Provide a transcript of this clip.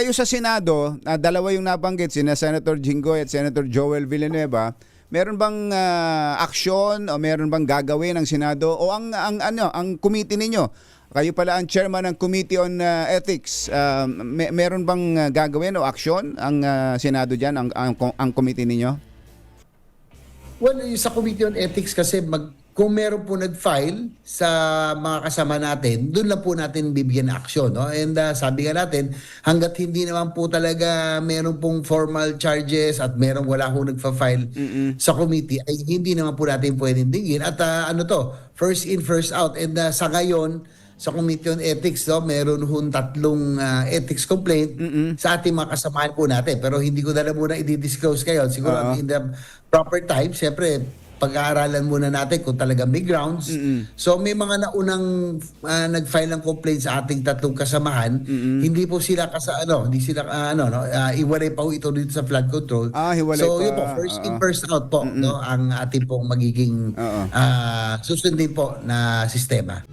kayo sa Senado, ah, dalawa yung nabanggit, sina Senator Jinggoy at Senator Joel Villanueva, meron bang ah, aksyon o meron bang gagawin ng Senado o ang ang ano, ang committee ninyo? Kayo pala ang chairman ng Committee on ah, Ethics. Ah, me- meron bang ah, gagawin o aksyon ang ah, Senado diyan, ang, ang ang committee ninyo? Well, sa Committee on Ethics kasi mag, kung meron po nag-file sa mga kasama natin, doon lang po natin bibigyan ng aksyon. No? And uh, sabi nga natin, hanggat hindi naman po talaga meron pong formal charges at meron wala po nagfa-file sa committee, ay hindi naman po natin pwedeng tingin. At uh, ano to, first in, first out. And uh, sa ngayon, sa Committee on Ethics, no, meron hong tatlong uh, ethics complaint sa ating mga kasamahan po natin. Pero hindi ko na lang muna i-disclose kayo. Siguro Oo. in the proper time, siyempre, pag-aaralan muna natin kung talaga may grounds. So may mga naunang ah, nag-file ng complaint sa ating tatlong kasamahan. Hindi po sila kasa ano, hindi sila ah, ano no, uh, iwalay pa ho ito dito sa flood control. Ah, hiwalay so pa. yun po, first in Oo. first out po no ang ating pong magiging Oo. ah, susundin po na sistema.